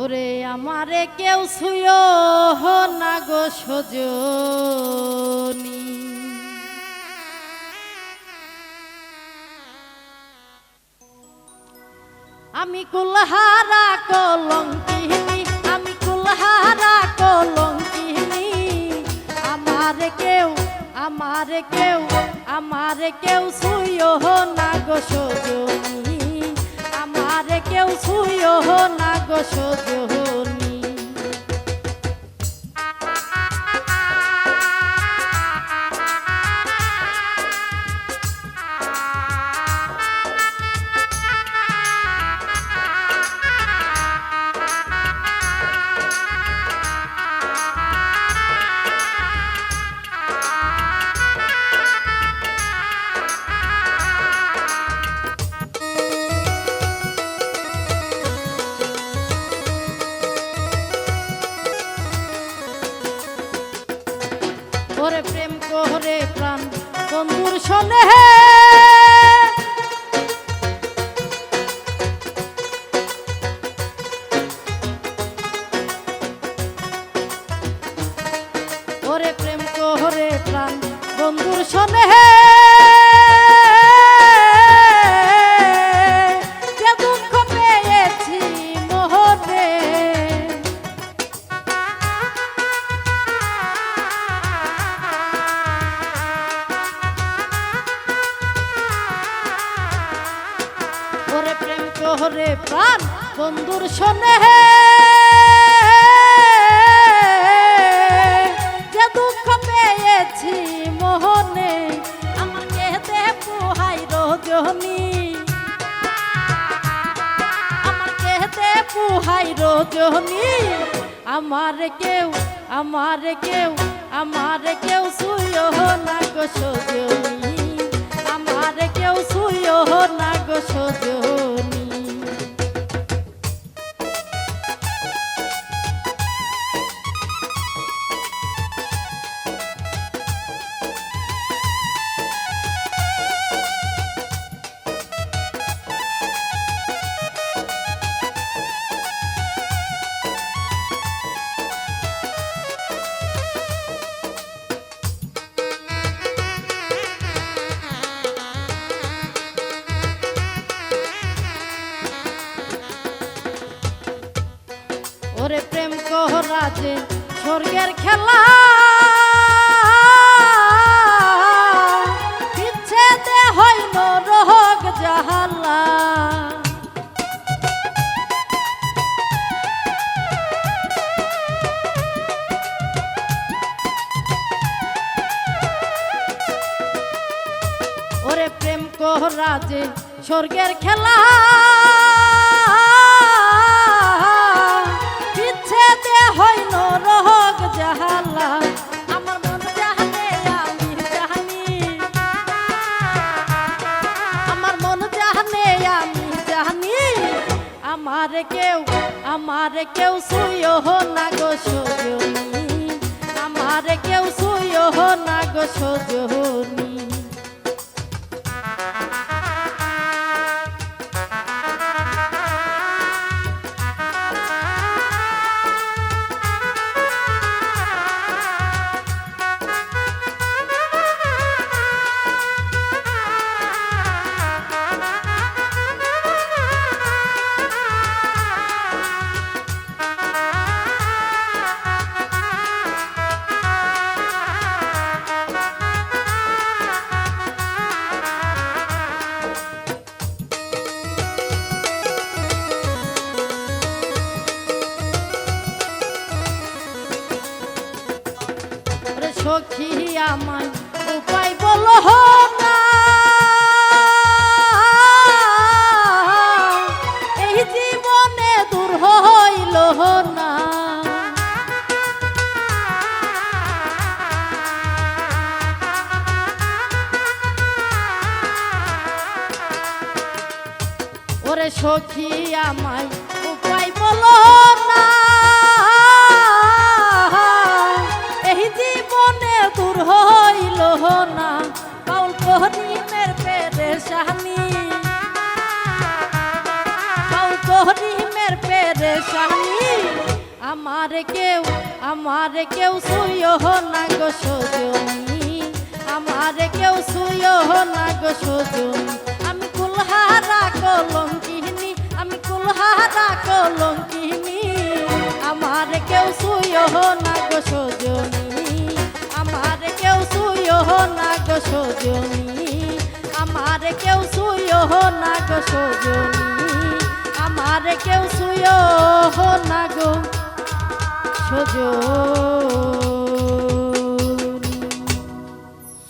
ওরে আমারে কেউ ছুঁয় না গো সজনী। আমি কুলহারা কলঙ্কিনী, আমি কুলহারা কলঙ্কিনী। আমার কেউ আমার কেউ আমার কেউ ছুঁয় না গো সজনী। কেউ ছুঁয় না গো সজনী ওরে প্রেম করে প্রাণ। বন্ধুর শোনে ওরে প্রেম করে প্রাণ। বন্ধুর শোনে কোহরে প্রাণ বন্ধুর শোনে যে দুঃখ পেয়েছি মোহনে, আমাকে দে পোহাই রজনী। আমাকে দে পোহাই রজনী। আমার কেউ আমার কেউ আমার কেউ সুয় না গো সজনী। আমার কেউ সুয় না গো সজনী। ওরে প্রেম কহরাজে স্বর্গের খেলা। রোগ জাহালা। ওরে প্রেম কহরাজে স্বর্গের খেলা। আমার কেউ আমার কেউ সুয় না গো সজনী। আমার কেউ সুয় না গো সজনী। সখী আমায় উপায় বলো এই জীবনে দূর হইল না। ওরে সখী আমায় উপায় বলো পেরেশানি করিমের পেরেশানি আমার কেউ আমার কেউ শুয়ো না গো সজনী। আমার কেউ শুয়ো না গো সজনী। আমি কুলহারা কলঙ্কিনী, আমি কুলহারা কলঙ্কিনী। আমার কেউ শুয়ো না গো সজনী। আমার কেউ শুয়ো না গো সজনী। আমার কেউ শুয়ো না গো সজনী। আমার কেউ শুয়ো না গো সজনী।